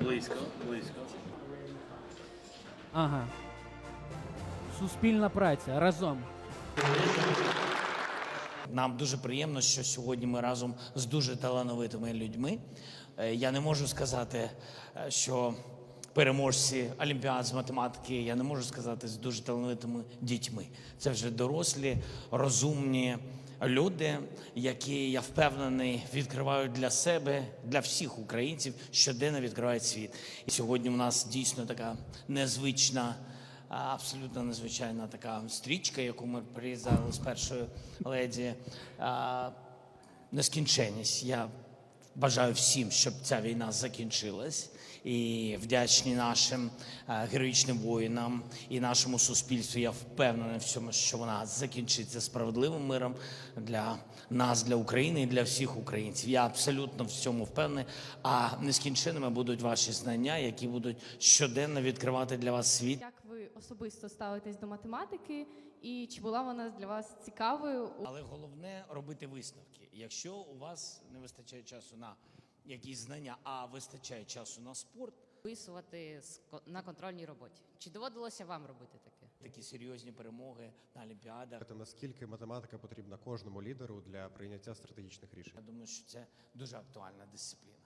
Близько, близько. Ага. Суспільна праця разом. Нам дуже приємно, що сьогодні ми разом з дуже талановитими людьми. Е, Я не можу сказати, е, що переможці Олімпіад з математики, я не можу сказати з дуже талановитими дітьми. Це вже дорослі, розумні люди, які я впевнений відкривають для себе, для всіх українців, щоденно відкривають світ. І сьогодні у нас дійсно така незвична. Абсолютно незвичайна така стрічка, яку ми прирізали з першої леді. Нескінченність. Я бажаю всім, щоб ця війна закінчилась. І вдячні нашим героїчним воїнам і нашому суспільству. Я впевнений в цьому, що вона закінчиться справедливим миром для нас, для України і для всіх українців. Я абсолютно в цьому впевнений. А нескінченними будуть ваші знання, які будуть щоденно відкривати для вас світ. Ви особисто ставитесь до математики, і чи була вона для вас цікавою? Але головне робити висновки. Якщо у вас не вистачає часу на якісь знання, а вистачає часу на спорт, Вписувати на контрольній роботі. Чи доводилося вам робити таке? такі серйозні перемоги на олімпіадах. Та наскільки математика потрібна кожному лідеру для прийняття стратегічних рішень? Я думаю, що це дуже актуальна дисципліна.